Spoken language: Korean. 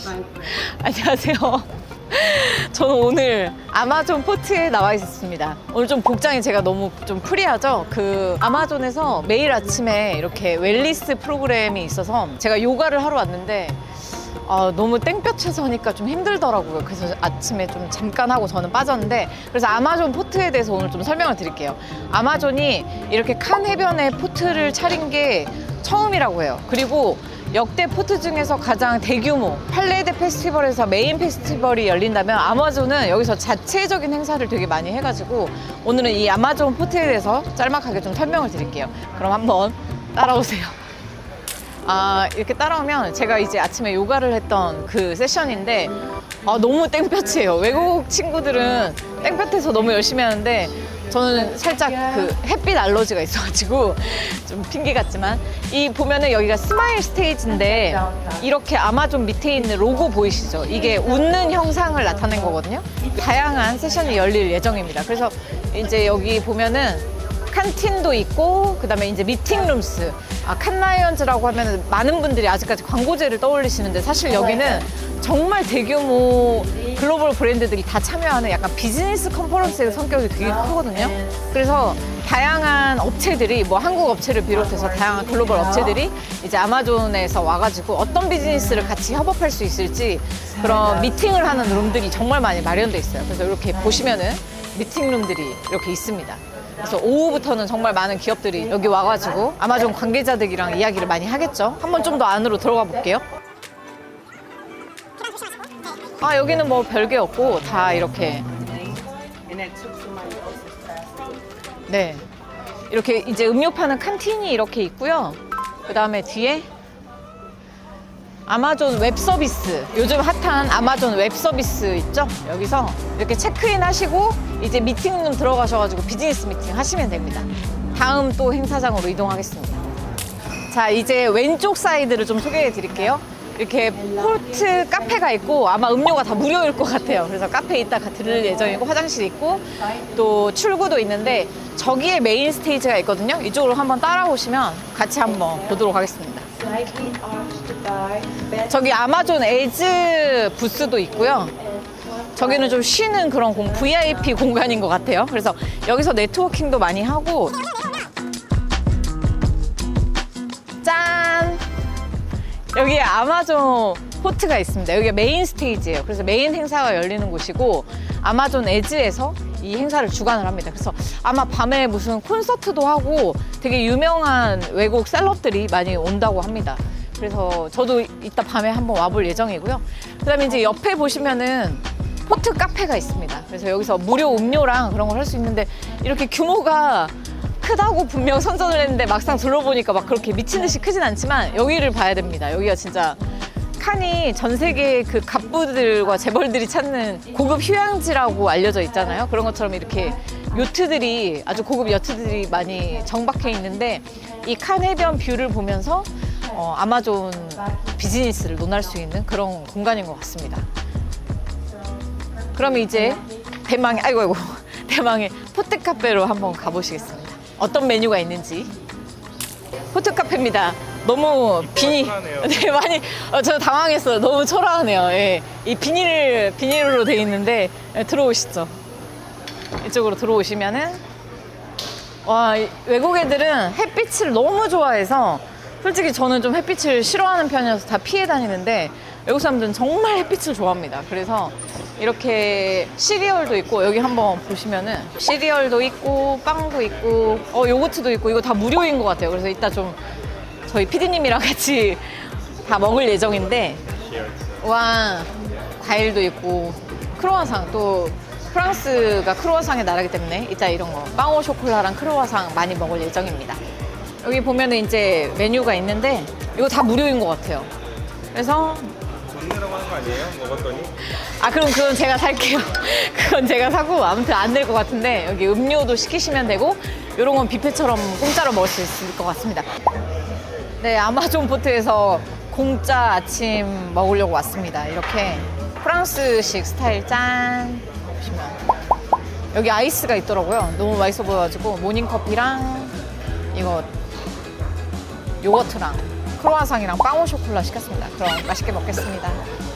안녕하세요. 저는 오늘 아마존 포트에 나와 있었습니다. 오늘 좀 복장이 제가 너무 좀 프리하죠? 그 아마존에서 매일 아침에 이렇게 웰리스 프로그램이 있어서 제가 요가를 하러 왔는데 아, 너무 땡볕에서 하니까 좀 힘들더라고요. 그래서 아침에 좀 잠깐 하고 저는 빠졌는데 그래서 아마존 포트에 대해서 오늘 좀 설명을 드릴게요. 아마존이 이렇게 칸 해변에 포트를 차린 게 처음이라고 해요. 그리고 역대 포트 중에서 가장 대규모 팔레드 페스티벌에서 메인 페스티벌이 열린다면 아마존은 여기서 자체적인 행사를 되게 많이 해가지고 오늘은 이 아마존 포트에 대해서 짤막하게 좀 설명을 드릴게요. 그럼 한번 따라오세요. 아, 이렇게 따라오면 제가 이제 아침에 요가를 했던 그 세션인데 아, 너무 땡볕이에요. 외국 친구들은 땡볕에서 너무 열심히 하는데 저는 살짝 그 햇빛 알러지가 있어가지고 좀 핑계 같지만 이 보면은 여기가 스마일 스테이지인데 이렇게 아마존 밑에 있는 로고 보이시죠? 이게 웃는 형상을 나타낸 거거든요. 다양한 세션이 열릴 예정입니다. 그래서 이제 여기 보면은 칸틴도 있고 그다음에 이제 미팅룸스 아 칸라이언즈라고 하면 많은 분들이 아직까지 광고제를 떠올리시는데 사실 여기는 정말 대규모 글로벌 브랜드들이 다 참여하는 약간 비즈니스 컨퍼런스의 성격이 되게 크거든요. 그래서 다양한 업체들이 뭐 한국 업체를 비롯해서 다양한 글로벌 업체들이 이제 아마존에서 와가지고 어떤 비즈니스를 같이 협업할 수 있을지 그런 미팅을 하는 룸들이 정말 많이 마련돼 있어요. 그래서 이렇게 보시면은 미팅룸들이 이렇게 있습니다. 그래서 오후부터는 정말 많은 기업들이 여기 와가지고 아마존 관계자들이랑 이야기를 많이 하겠죠. 한번 좀 더 안으로 들어가 볼게요. 아 여기는 뭐 별게 없고 다 이렇게. 네. 이렇게 이제 음료 파는 칸틴이 이렇게 있고요. 그 다음에 뒤에 아마존 웹 서비스. 요즘 핫한 아마존 웹 서비스 있죠? 여기서 이렇게 체크인 하시고 이제 미팅룸 들어가셔가지고 비즈니스 미팅 하시면 됩니다. 다음 또 행사장으로 이동하겠습니다. 자 이제 왼쪽 사이드를 좀 소개해 드릴게요 이렇게 포트 카페가 있고 아마 음료가 다 무료일 것 같아요 그래서 카페에 있다가 들을 예정이고 화장실 있고 또 출구도 있는데 저기에 메인 스테이지가 있거든요 이쪽으로 한번 따라오시면 같이 한번 보도록 하겠습니다 저기 아마존 에즈 부스도 있고요. 저기는 좀 쉬는 그런 공, VIP 공간인 것 같아요. 그래서 여기서 네트워킹도 많이 하고. 여기에 아마존 포트가 있습니다. 여기가 메인 스테이지예요. 그래서 메인 행사가 열리는 곳이고 아마존 에즈에서 이 행사를 주관을 합니다. 그래서 아마 밤에 무슨 콘서트도 하고 되게 유명한 외국 셀럽들이 많이 온다고 합니다. 그래서 저도 이따 밤에 한번 와볼 예정이고요. 그다음에 이제 옆에 보시면은 포트 카페가 있습니다. 그래서 여기서 무료 음료랑 그런 걸 할 수 있는데 이렇게 규모가 크다고 분명 선전을 했는데 막상 둘러보니까 막 그렇게 미친 듯이 크진 않지만 여기를 봐야 됩니다. 여기가 진짜 칸이 전 세계 그 갑부들과 재벌들이 찾는 고급 휴양지라고 알려져 있잖아요. 그런 것처럼 이렇게 요트들이 아주 고급 요트들이 많이 정박해 있는데 이 칸 해변 뷰를 보면서 어, 아마존 비즈니스를 논할 수 있는 그런 공간인 것 같습니다. 그럼 이제 대망의 아이고 아이고 대망의 포트 카페로 한번 가보시겠습니다. 어떤 메뉴가 있는지 포트 카페입니다. 너무 비닐 초라하네요. 네 많이 어, 저 당황했어요. 너무 초라하네요. 예. 이 비닐 비닐로 돼 있는데 예, 들어오시죠. 이쪽으로 들어오시면은 와 이- 외국 애들은 햇빛을 너무 좋아해서 솔직히 저는 좀 햇빛을 싫어하는 편이어서 다 피해 다니는데 외국 사람들은 정말 햇빛을 좋아합니다. 그래서 이렇게 시리얼도 있고 여기 한번 보시면은 시리얼도 있고 빵도 있고 어 요거트도 있고 이거 다 무료인 것 같아요. 그래서 이따 좀 저희 피디님이랑 같이 다 먹을 예정인데 와 과일도 있고 크로와상 또 프랑스가 크로와상의 나라기 때문에 이따 이런 거 빵오 쇼콜라랑 크로와상 많이 먹을 예정입니다. 여기 보면은 이제 메뉴가 있는데 이거 다 무료인 것 같아요. 그래서 돈 내라고 하는 거 아니에요? 먹었더니? 아 그럼 그건 제가 살게요. 그건 제가 사고 아무튼 안 될 것 같은데 여기 음료도 시키시면 되고 이런 건 뷔페처럼 공짜로 먹을 수 있을 것 같습니다. 네 아마존 포트에서 공짜 아침 먹으려고 왔습니다. 이렇게 프랑스식 스타일 짠 보시면 여기 아이스가 있더라고요. 너무 맛있어 보여가지고 모닝 커피랑 이거 요거트랑 크로와상이랑 빵오 쇼콜라 시켰습니다. 그럼 맛있게 먹겠습니다.